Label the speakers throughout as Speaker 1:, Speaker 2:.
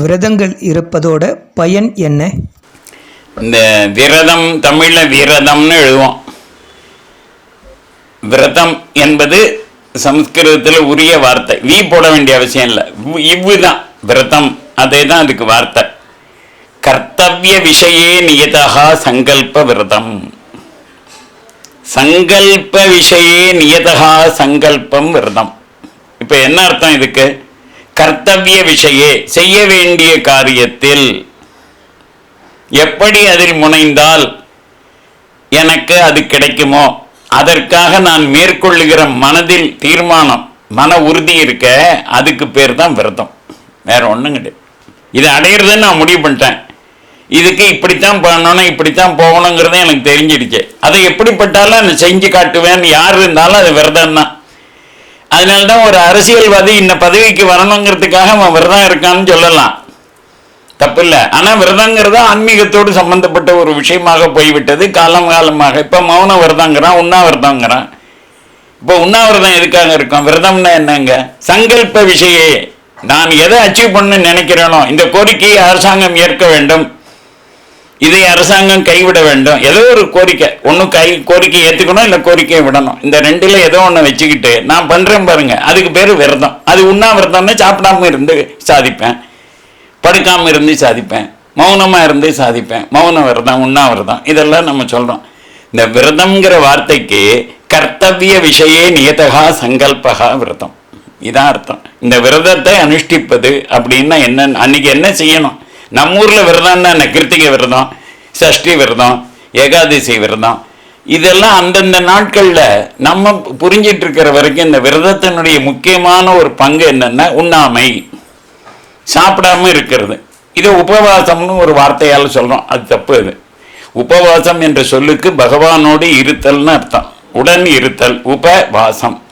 Speaker 1: விரதங்கள் இருப்பதோட பயன் என்ன?
Speaker 2: இந்த விரதம் தமிழில் விரதம்னு எழுதுவோம். விரதம் என்பது சம்ஸ்கிருதத்தில் உரிய வார்த்தை. வி போட வேண்டிய அவசியம் இல்லை. இவ்வு தான் விரதம் அதே தான் அதுக்கு வார்த்தை. கர்த்தவிய விஷயே நியதா சங்கல்ப விரதம். சங்கல்ப விஷயே நியதா சங்கல்பம் விரதம். இப்போ என்ன அர்த்தம் இதுக்கு? கர்த்தவிய விஷய செய்ய வேண்டிய காரியத்தில் எப்படி அதில் முனைந்தால் எனக்கு அது கிடைக்குமோ அதற்காக நான் மேற்கொள்ளுகிற மனதில் தீர்மானம் மன உறுதி இருக்க அதுக்கு பேர் தான் விரதம். வேற ஒன்றும் கிடையாது. இதை அடையிறதுன்னு நான் முடிவு பண்ணிட்டேன். இதுக்கு இப்படித்தான் பண்ணணும் இப்படித்தான் போகணுங்கிறது எனக்கு தெரிஞ்சிடுச்சு. அதை எப்படிப்பட்டாலும் நான் செஞ்சு காட்டுவேன். யார் இருந்தாலும் அது விரதம் தான் அதனால்தான் ஒரு அரசியல்வாதி இந்த பதவிக்கு வரணுங்கிறதுக்காக அவன் விரதம் இருக்கான்னு சொல்லலாம். தப்பு இல்லை ஆனால் விரதங்கிறது ஆன்மீகத்தோடு சம்பந்தப்பட்ட ஒரு விஷயமாக போய்விட்டது. காலம் காலமாக. இப்போ மௌன விரதங்கிறான் உண்ணாவிரதங்கிறான். இப்போ உண்ணாவிரதம் எதுக்காக இருக்கும்? விரதம்னா என்னங்க? சங்கல்ப விஷயே நான் எதை அச்சீவ் பண்ணு நினைக்கிறேனோ இந்த கோரிக்கையை அரசாங்கம் ஏற்க வேண்டும். இதை அரசாங்கம் கைவிட வேண்டும். ஏதோ ஒரு கோரிக்கை. ஒன்று கை கோரிக்கை ஏற்றுக்கணும் இல்லை கோரிக்கையை விடணும். இந்த ரெண்டில் ஏதோ ஒன்று வச்சுக்கிட்டு நான் பண்ணுறேன் பாருங்க. அதுக்கு பேர் விரதம். அது உண்ணாவிரதம்னா சாப்பிடாம இருந்து சாதிப்பேன். படுக்காமல் இருந்து சாதிப்பேன். மௌனமாக இருந்து சாதிப்பேன். மௌன விரதம் உண்ணாவிரதம் இதெல்லாம் நம்ம சொல்கிறோம் இந்த விரதம்ங்கிற வார்த்தைக்கு கர்த்தவிய விஷயே நியதகா சங்கல்பகா விரதம். இதான் அர்த்தம். இந்த விரதத்தை அனுஷ்டிப்பது அப்படின்னா என்ன அன்னைக்கு என்ன செய்யணும்? நம்ம ஊரில் விரதம்னா என்ன? கிருத்திகை விரதம் சஷ்டி விரதம் ஏகாதசி விரதம். இதெல்லாம் அந்தந்த நாட்களில் நம்ம புரிஞ்சிட்டு இருக்கிற வரைக்கும் இந்த விரதத்தினுடைய முக்கியமான ஒரு பங்கு என்னென்னா உண்ணாமை. சாப்பிடாம இருக்கிறது. இது உபவாசம்னு ஒரு வார்த்தையால் சொல்கிறோம் அது தப்பு அது. உபவாசம் என்ற சொல்லுக்கு பகவானோடு இருத்தல்னு அர்த்தம். உடன் இருத்தல் உபவாசம்.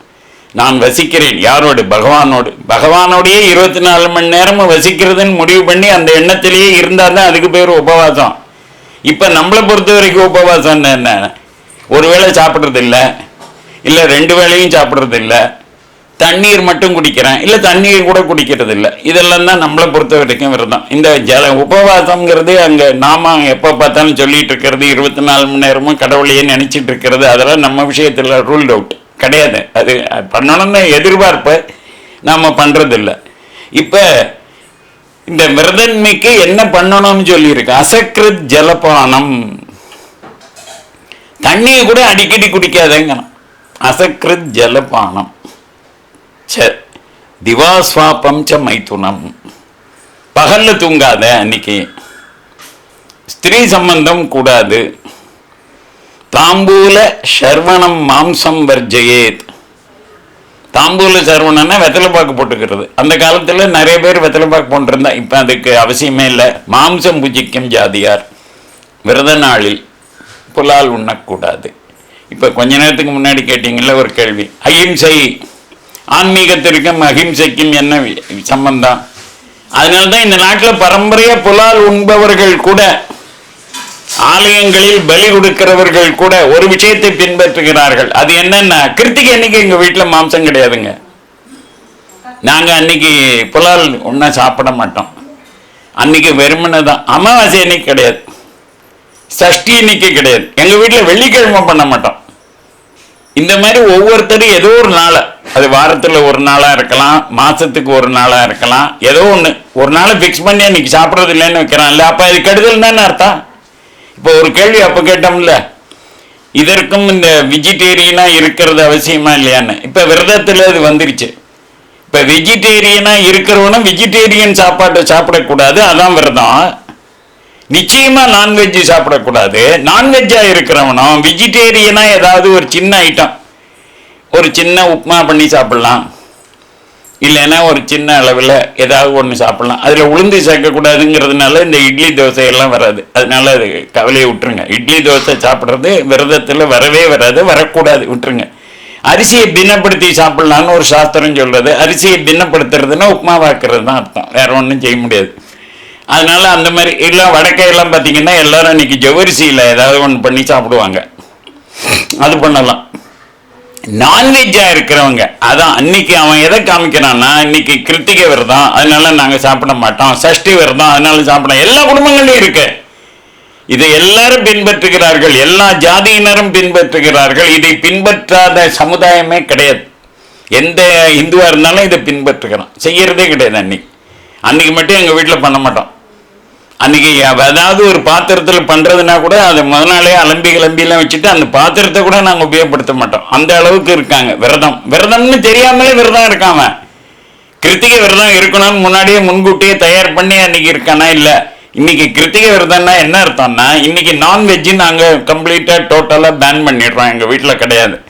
Speaker 2: நான் வசிக்கிறேன். யாரோடு? பகவானோடு. பகவானோடையே இருபத்தி நாலு மணி நேரமும் வசிக்கிறதுன்னு முடிவு பண்ணி அந்த எண்ணத்திலேயே இருந்தால் தான் அதுக்கு பேர் உபவாசம். இப்போ நம்மளை பொறுத்த வரைக்கும் உபவாசம் என்ன? ஒரு வேளை சாப்பிட்றது இல்லை இல்லை ரெண்டு வேளையும் சாப்பிட்றது இல்லை தண்ணீர் மட்டும் குடிக்கிறேன். இல்லை தண்ணீர் கூட குடிக்கிறது இல்லை இதெல்லாம் தான் நம்மளை பொறுத்த வரைக்கும் விரதம். இந்த ஜல உபவாசங்கிறது அங்கே நாம எப்போ பார்த்தாலும் சொல்லிட்டு இருக்கிறது இருபத்தி நாலு மணி நேரமும் கடவுளையே நினைச்சிட்டு இருக்கிறது. அதெல்லாம் நம்ம விஷயத்தில் ரூல்ட் அவுட் கிடையாது. அது பண்ணணும்னு எதிர்பார்ப்பு நாம் பண்ணுறதில்ல இப்போ இந்த விரதன்மைக்கு என்ன பண்ணணும்னு சொல்லியிருக்கு? அசக்ரித் ஜலபானம். தண்ணியை கூட அடிக்கடி குடிக்காதேங்கணும். அசக்ரித் ஜலபானம். ச திவாஸ்வாபம் ச மைத்துனம் பகல்ல தூங்காத அன்னைக்கு. ஸ்திரீ சம்பந்தம் கூடாது. தாம்பூல சர்வணம் மாம்சம் வர்ஜயேத். தாம்பூல சர்வணம்னா வெத்தலைப்பாக்கு போட்டுக்கிறது. அந்த காலத்தில் நிறைய பேர் வெத்தலைப்பாக்கு போட்டிருந்தா இப்போ அதுக்கு அவசியமே இல்லை. மாம்சம் புஜிக்கும் ஜாதியார். விரத நாளில் புலால் உண்ணக்கூடாது. இப்போ கொஞ்ச நேரத்துக்கு முன்னாடி கேட்டீங்கல்ல ஒரு கேள்வி. அகிம்சை ஆன்மீகத்திற்கும் அகிம்சைக்கும் என்ன வி- சம்பந்தம்? அதனால தான் இந்த நாட்டில் பரம்பரையாக புலால் உண்பவர்கள் கூட ஆலயங்களில் பலி கொடுக்கிறவர்கள் கூட ஒரு விஷயத்தை பின்பற்றுகிறார்கள். அது என்னன்னா கிருத்திகை அன்னைக்கு எங்க வீட்டுல மாம்சம் கிடையாதுங்க. நாங்க அன்னைக்கு புலால் ஒன்றா சாப்பிட மாட்டோம். அன்னைக்கு வெறுமனை தான். அமாவாசை அன்னைக்கு கிடையாது. சஷ்டி அன்னைக்கு கிடையாது. எங்க வீட்டுல வெள்ளிக்கிழமை பண்ண மாட்டோம். இந்த மாதிரி ஒவ்வொருத்தரும் ஏதோ ஒரு நாளை அது வாரத்தில் ஒரு நாளாக இருக்கலாம் மாதத்துக்கு ஒரு நாளாக இருக்கலாம் ஏதோ ஒன்று ஒரு நாளை ஃபிக்ஸ் பண்ணி அன்னைக்கு சாப்பிட்றது இல்லைன்னு வைக்கிறான் இல்லை அப்போ அது கெடுதல் தானே அர்த்தம். இப்போ ஒரு கேள்வி அப்போ கேட்டோம்ல. இதற்கும் இந்த வெஜிடேரியனாக இருக்கிறது அவசியமா இல்லையான்னு. இப்போ விரதத்தில் அது வந்துருச்சு. இப்போ வெஜிடேரியனாக இருக்கிறவனும் வெஜிடேரியன் சாப்பாட்டை சாப்பிடக்கூடாது அதான் விரதம். நிச்சயமாக நான்வெஜ் சாப்பிடக்கூடாது. நான்வெஜ்ஜாக இருக்கிறவனும் வெஜிடேரியனாக ஏதாவது ஒரு சின்ன ஐட்டம் ஒரு சின்ன உப்புமா பண்ணி சாப்பிட்லாம். இல்லைன்னா ஒரு சின்ன அளவில் ஏதாவது ஒன்று சாப்பிட்லாம். அதில் உளுந்து சேர்க்கக்கூடாதுங்கிறதுனால இந்த இட்லி தோசையெல்லாம் வராது. அதனால அது கவலையை விட்டுருங்க. இட்லி தோசை சாப்பிட்றது விரதத்தில் வரவே வராது வரக்கூடாது விட்டுருங்க. அரிசியை பின்னப்படுத்தி சாப்பிட்லான்னு ஒரு சாஸ்திரம் சொல்கிறது அரிசியை பின்னப்படுத்துறதுன்னா உப்புமாவாக்குறது தான் அர்த்தம். வேற ஒன்றும் செய்ய முடியாது. அதனால அந்த மாதிரி எல்லாம் வடக்கையெல்லாம் பார்த்தீங்கன்னா எல்லாரும் இன்னைக்கு ஜவரிசியில் ஏதாவது ஒன்று பண்ணி சாப்பிடுவாங்க. அது பண்ணலாம். நான்வெஜ்ஜா இருக்கிறவங்க. அதான் அன்னைக்கு அவன் எதை காமிக்கிறான்னா இன்னைக்கு கிருத்திகை விரதம் அதனால நாங்க சாப்பிட மாட்டோம். சஷ்டி விரதம் அதனால சாப்பிட எல்லா குடும்பங்களையும் இருக்கு. இதை எல்லாரும் பின்பற்றுகிறார்கள். எல்லா ஜாதியினரும் பின்பற்றுகிறார்கள். இதை பின்பற்றாத சமுதாயமே கிடையாது. எந்த இந்துவா இருந்தாலும் இதை பின்பற்றுகிறான் செய்யறதே கிடையாது அன்னைக்கு. அன்னைக்கு மட்டும் எங்க வீட்டில் பண்ண மாட்டோம். அன்னைக்கு ஏதாவது ஒரு பாத்திரத்தில் பண்ணுறதுனா கூட அதை முத நாளே அலம்பி கிளம்பிலாம் வச்சுட்டு அந்த பாத்திரத்தை கூட நாங்கள் உபயோகப்படுத்த மாட்டோம். அந்த அளவுக்கு இருக்காங்க. விரதம். விரதம்னு தெரியாமலே விரதம் இருக்காம கிருத்திகை விரதம் இருக்கணும்னு முன்னாடியே முன்கூட்டியே தயார் பண்ணி அன்னைக்கு இருக்கானா? இல்லை. இன்னைக்கு கிருத்திகை விரதம்னா என்ன அர்த்தம்னா இன்னைக்கு நான்வெஜ்ஜு நாங்கள் கம்ப்ளீட்டாக டோட்டலாக பேன் பண்ணிடுறோம். எங்கள் வீட்டில் கிடையாது.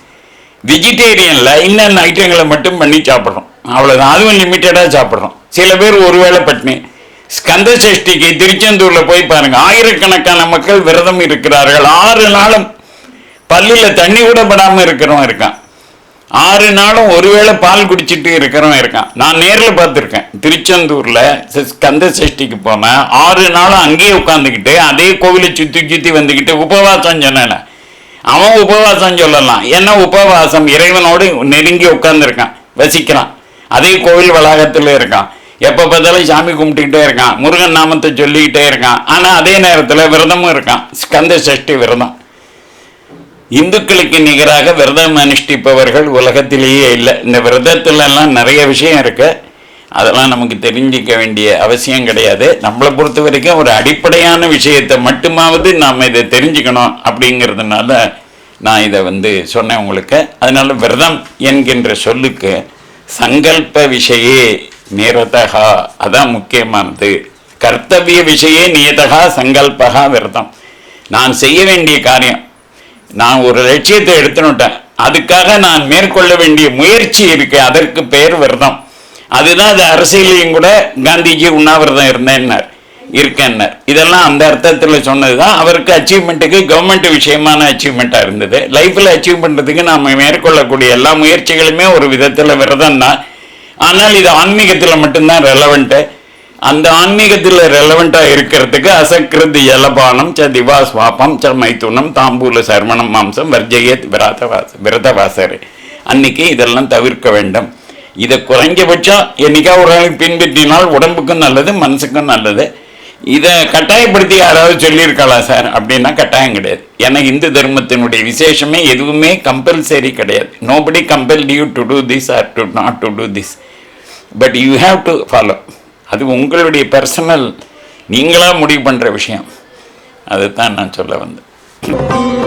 Speaker 2: வெஜிடேரியனில் இன்னென்ன ஐட்டங்களை மட்டும் பண்ணி சாப்பிட்றோம். அவ்வளோதான் அதுவும் லிமிட்டடாக சாப்பிட்றோம். சில பேர் ஒருவேளை பட்னி. ஸ்கந்த சஷ்டிக்கு திருச்செந்தூர்ல போய் பாருங்க. ஆயிரக்கணக்கான மக்கள் விரதம் இருக்கிறார்கள். ஆறு நாளும் பல்லுல தண்ணி கூட படாம இருக்கிறவன் இருக்கான். ஆறு நாளும் ஒருவேளை பால் குடிச்சிட்டு இருக்கிறவன் இருக்கான். நான் நேர்ல பார்த்துருக்கேன். திருச்செந்தூர்ல சி- ஸ்கந்த சஷ்டிக்கு போனேன் ஆறு நாளும் அங்கேயே உட்காந்துக்கிட்டு அதே கோவிலை சுத்தி சுத்தி வந்துக்கிட்டு உபவாசம் சொன்னேன். அவன் உபவாசம் சொல்லலாம். ஏன்னா உபவாசம்? இறைவனோடு நெருங்கி உட்கார்ந்துருக்கான். வசிக்கிறான். அதே கோவில் வளாகத்துல இருக்கான். எப்ப பார்த்தாலும் சாமி கும்பிட்டுக்கிட்டே இருக்கான். முருகன் நாமத்தை சொல்லிக்கிட்டே இருக்கான். ஆனா அதே நேரத்துல விரதமும் இருக்கான். ஸ்கந்த சஷ்டி விரதம். இந்துக்களுக்கு நிகராக விரதம் அனுஷ்டிப்பவர்கள் உலகத்திலேயே இல்லை. இந்த விரதத்துல எல்லாம் நிறைய விஷயம் இருக்கு. அதெல்லாம் நமக்கு தெரிஞ்சிக்க வேண்டிய அவசியம் கிடையாது. நம்மளை பொறுத்த வரைக்கும் ஒரு அடிப்படையான விஷயத்தை மட்டுமாவது நாம் இதை தெரிஞ்சுக்கணும் அப்படிங்கிறதுனால நான் இதை வந்து சொன்னேன் உங்களுக்கு. அதனால விரதம் என்கின்ற சொல்லுக்கு சங்கல்ப விஷயே நேரதகா அதான் முக்கியமானது. கர்த்தவிய விஷயே நியதகா சங்கல்பகா விரதம். நான் செய்ய வேண்டிய காரியம் நான் ஒரு லட்சியத்தை எடுத்துனுட்டேன். அதுக்காக நான் மேற்கொள்ள வேண்டிய முயற்சி இருக்கு அதற்கு பெயர் விரதம். அதுதான் அது அரசியலையும் கூட காந்திஜி உண்ணாவிரதம் இருந்தேன்னார் இருக்கேன்னார். இதெல்லாம் அந்த அர்த்தத்தில் சொன்னதுதான் அவருக்கு அச்சீவ்மெண்ட்டுக்கு கவர்மெண்ட் விஷயமான அச்சீவ்மெண்ட்டாக இருந்தது. லைஃப்பில் அச்சீவ் பண்ணுறதுக்கு நாம் மேற்கொள்ளக்கூடிய எல்லா முயற்சிகளுமே ஒரு விதத்தில் விரதம் தான் ஆனால் இது ஆன்மீகத்தில் மட்டும்தான் ரெலவெண்ட்டு அந்த ஆன்மீகத்தில் ரெலவெண்ட்டாக இருக்கிறதுக்கு அசக்கிருத் ஜலபானம் ச திவா ஸ்வாபம் ச மைத்துனம் தாம்பூல சர்மணம் மாம்சம் வர்ஜயத் விரதவாச விரதவாசர். அன்னைக்கு இதெல்லாம் தவிர்க்க வேண்டும். இதை குறைஞ்சபட்சம் என்னைக்கா ஒரு நாளைக்கு பின்பற்றினால் உடம்புக்கும் நல்லது மனசுக்கும் நல்லது. இதை கட்டாயப்படுத்தி யாராவது சொல்லியிருக்கலாம் சார்? அப்படின்னா கட்டாயம் கிடையாது. ஏன்னா இந்து தர்மத்தினுடைய விசேஷமே எதுவுமே கம்பல்சரி கிடையாது. Nobody compel you to do this or to not to do this but you have to follow அது உங்களுடைய பர்சனல் நீங்களாக முடிவு பண்ணுற விஷயம். அதுதான் நான் சொல்ல வந்தேன்.